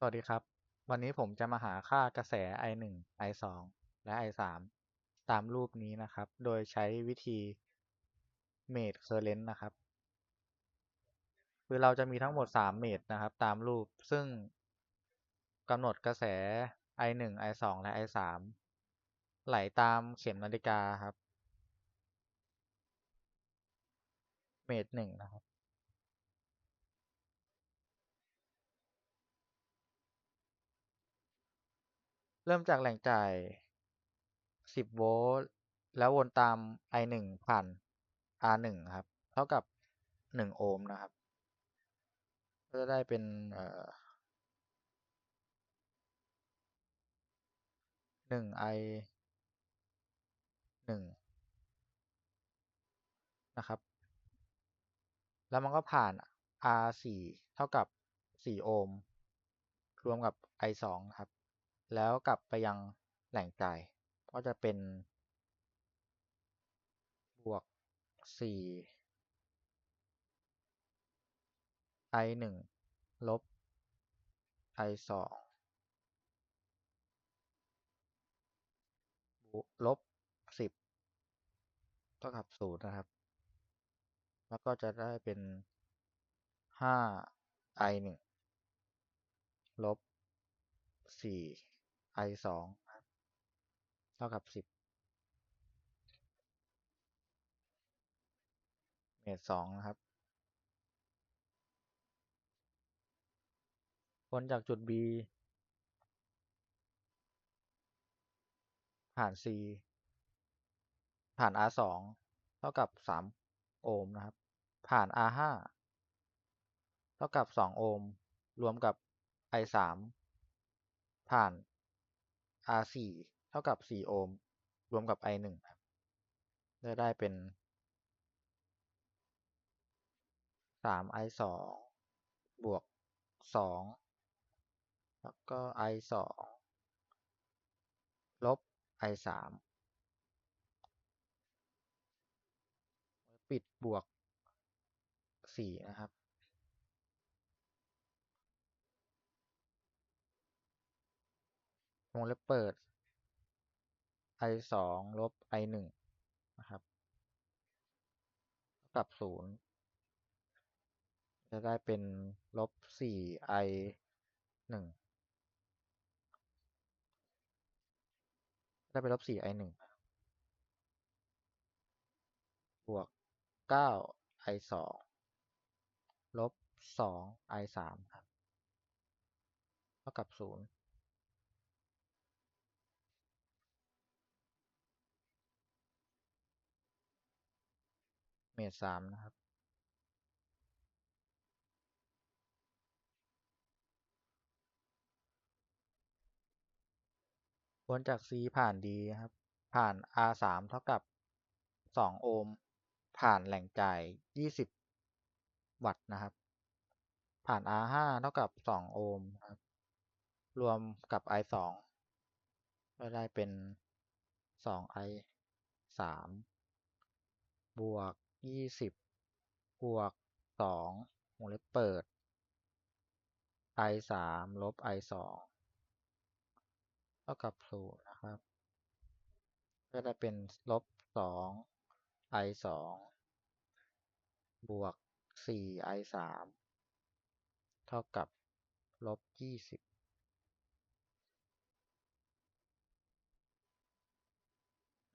สวัสดีครับ วันนี้ผมจะมาหาค่ากระแส I หนึ่ง I สองและ I สามตามรูปนี้นะครับ โดยใช้วิธี Made Current นะครับ คือเราจะมีทั้งหมดสามเมดนะครับ ตามรูปซึ่งกำหนดกระแส I หนึ่ง I สองและ I สามไหลตามเข็มนาฬิกาครับเมดหนึ่งนะครับ เริ่มจากแหล่งจ่าย 10 โวลต์แล้ววนตาม I หนึ่งผ่าน R หนึ่งครับ เท่ากับ 1 โอห์มนะครับ ก็จะได้เป็นเอ่อ1 I หนึ่งนะครับ แล้วมันก็ผ่าน R สี่เท่ากับ 4 โอห์ม รวมกับ I สองครับ แล้วกลับไปยังแหล่งจ่าย ก็จะเป็น บวก4 I หนึ่งลบ I สองลบ 10เท่ากับ0นะครับ แล้วก็จะได้เป็น 5 I หนึ่งลบ4 I สองเท่ากับ10เมตรสองนะครับพ้นจากจุด B ผ่าน C ผ่าน R สองเท่ากับ3โอห์มนะครับ ผ่าน R ห้าเท่ากับ2โอห์มรวมกับ I สามผ่าน R สี่เท่ากับ4โอห์มรวมกับ I หนึ่งครับจะได้เป็น3 I สองบวก2แล้วก็ I สองลบ I สามปิดบวก4นะครับ วงเล็บเปิด I สองลบ I หนึ่งนะครับเท่ากับ0จะได้เป็นลบ4 I หนึ่งได้เป็นลบ4 I หนึ่งบวก9 I สองลบ2 I สามครับเท่ากับ0 เมตรสามนะครับ วนจาก C ผ่าน D ครับ ผ่าน R สามเท่ากับ2โอห์ม ผ่านแหล่งจ่าย20วัตต์นะครับ ผ่าน R ห้าเท่ากับ2โอห์มครับ รวมกับ I สองก็ได้เป็น2 I สามบวก 20บวก2วงเล็บเปิด I สามลบ I สองเท่ากับ0นะครับ ก็ได้เป็นลบ2 I สองบวก4 I สามเท่ากับลบ20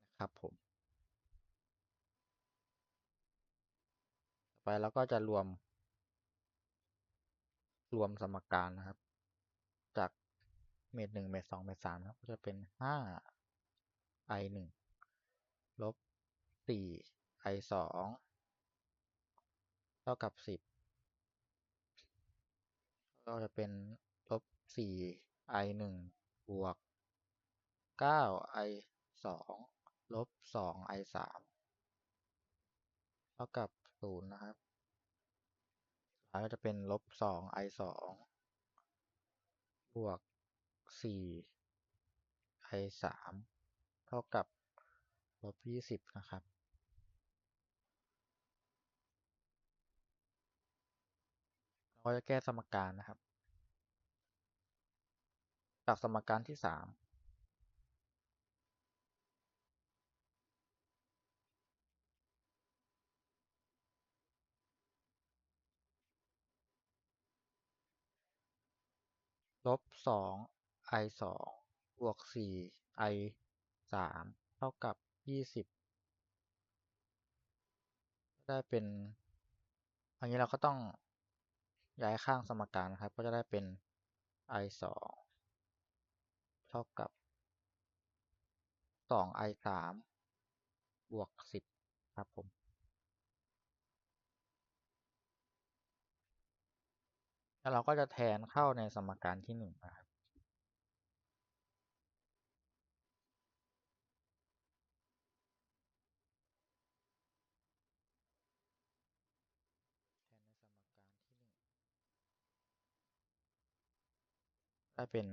นะครับผม ต่อไป เราก็จะรวม รวมสมการนะครับ จากเมตรหนึ่งเมตรสองเมตรสามนะครับก็จะเป็น5 I หนึ่งลบ4 I สองเท่ากับ10ก็จะเป็นลบ4 I หนึ่งบวก9 I สองลบ2 I สามเท่ากับ 0นะครับแล้วก็จะเป็นลบ2 I สองบวก4 I สามเท่ากับลบ20นะครับเราจะแก้สมการนะครับ จากสมการที่สาม ลบสอง i สองบวกสี่ i สามเท่ากับยี่สิบได้เป็นอันนี้เราก็ต้องย้ายข้างสมการนะครับ ก็จะได้เป็น i สองเท่ากับสอง i สามบวกสิบครับผม แล้วเราก็จะแทนเข้าในสมการที่หนึ่งนะครับแทนในสมการที่หนึ่งได้เป็น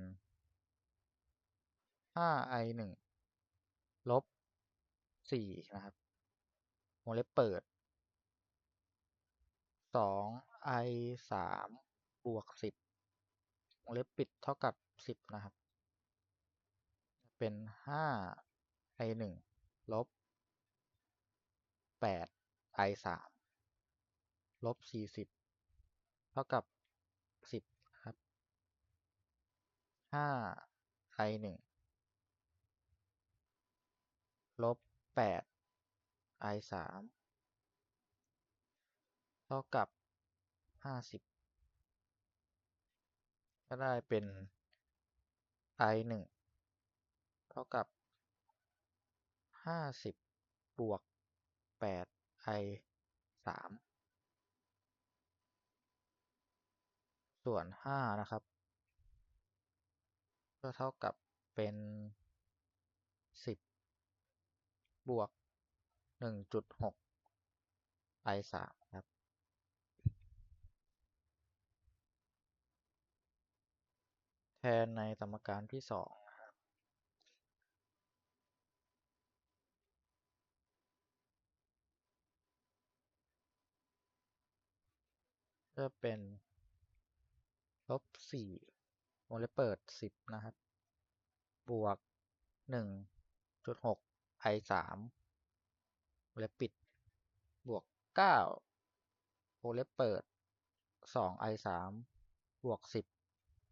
ห้า i หนึ่งลบสี่นะครับ วงเล็บเปิดสอง i สาม บวกสิบวงเล็บปิดเท่ากับสิบนะครับ เป็นห้า i หนึ่งลบแปด i สามลบสี่สิบเท่ากับสิบครับห้า i หนึ่งลบแปด i สามเท่ากับห้าสิบ ก็ได้เป็น i 1เท่ากับ 50 บวก 8 i 3ส่วน 5 นะครับ ก็เท่ากับเป็น 10 บวก 1.6 i 3 แทนในสมการที่สองนะครับก็เป็นลบสี่วงเล็บเปิดสิบนะครับ บวกหนึ่งจุดหก i สามวงเล็บปิด บวกเก้าวงเล็บเปิดสอง i สามบวกสิบ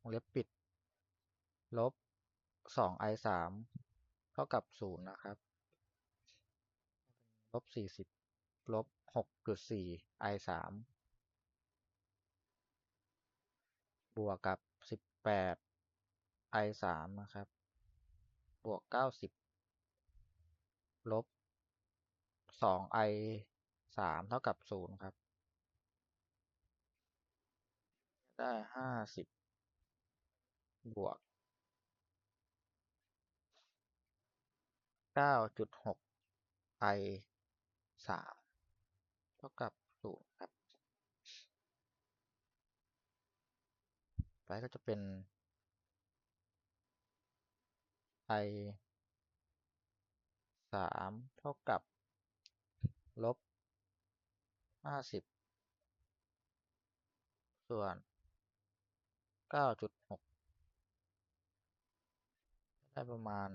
วงเล็บปิด ลบสอง i สามเท่ากับศูนย์นะครับลบสี่สิบลบหกจุดสี่ i สามบวกกับสิบแปด i สามนะครับ บวกเก้าสิบลบสอง i สามเท่ากับศูนย์ครับ ได้ห้าสิบบวก เก้าจุดหก i สามเท่ากับศูนย์ครับไปก็จะเป็น i สามเท่ากับลบห้าสิบส่วนเก้าจุดหกได้ประมาณ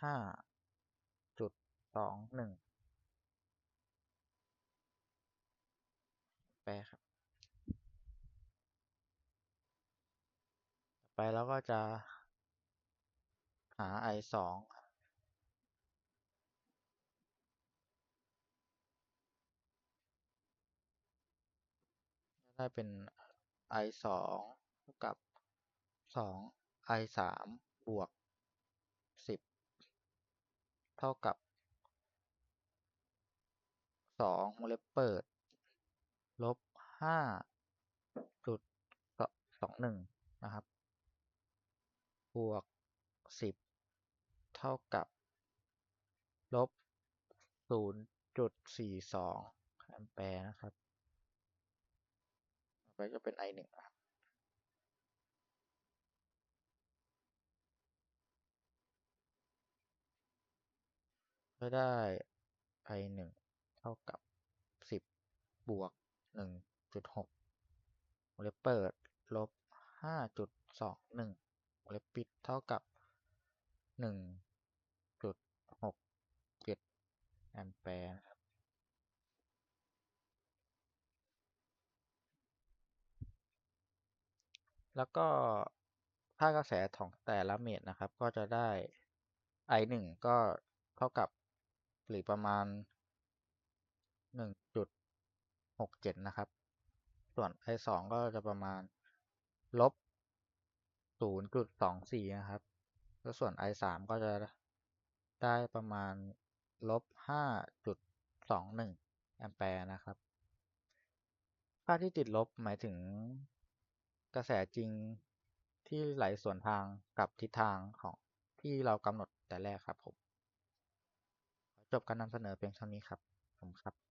ห้าจุดสองหนึ่งแปลครับ ไปแล้วก็จะหา i สองได้เป็น i สองเท่ากับสอง i สามบวก ท่ากับสองวงเล็บเปิด ลบห้าจุดสองหนึ่งนะครับ บวกสิบเท่ากับ ลบศูนย์จุดสี่สองแอมแปร์นะครับ ไปก็เป็น i หนึ่งครับ ก็ได้ i หนึ่งเท่ากับสิบบวกหนึ่งจุดหกวงเล็บเปิดลบห้าจุดสองหนึ่งวงเล็บปิดเท่ากับหนึ่งจุดหกเจ็ดแอมแปร์นะครับแล้วก็ค่ากระแสของแต่ละเมตรนะครับ ก็จะได้ i หนึ่งก็เท่ากับ หรือประมาณหนึ่งจุดหกเจ็ดนะครับ ส่วน i สองก็จะประมาณลบศูนย์จุดสองสี่นะครับ แล้วส่วน i สามก็จะได้ประมาณลบห้าจุดสองหนึ่งแอมแปร์นะครับ ค่าที่ติดลบหมายถึงกระแสจริงที่ไหลสวนทางกับทิศทางของที่เรากำหนดแต่แรกครับผม จบการนำเสนอเพียงเท่านี้ครับ ผมครับ